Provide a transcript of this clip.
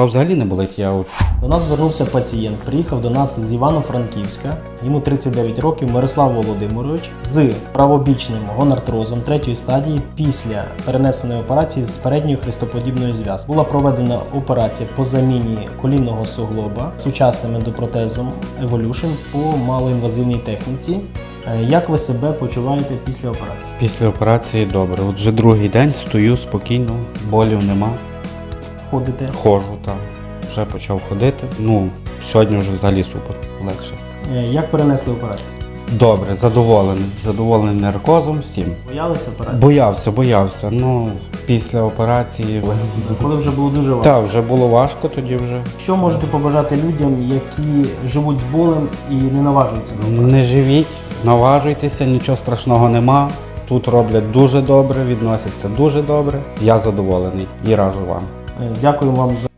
рука взагалі не болить. Я от До нас звернувся пацієнт. Приїхав до нас з Івано-Франківська. Йому 39 років. Мирослав Володимирович з правобічним гонартрозом третьої стадії після перенесеної операції з передньою хрестоподібною зв'язкою. Була проведена операція по заміні колінного суглоба сучасним ендопротезом Evolution по малоінвазивній техніці. Е, Як ви себе почуваєте після операції? після операції добре. От вже другий день стою спокійно, болів нема. Ходите? Ходжу там. Вже почав ходити. Ну, сьогодні вже взагалі супер, легше. Е, Як перенесли операцію? Добре, задоволений. Задоволений наркозом всім. Боялися операції? Боявся, боявся. Ну, після операції. Коли вже було дуже важко? Так, вже було важко тоді вже. Що можете побажати людям, які живуть з болем і не наважуються на операцію? Не живіть, наважуйтеся, нічого страшного нема. Тут роблять дуже добре, відносяться дуже добре. Я задоволений і раджу вам. Е, Дякую вам за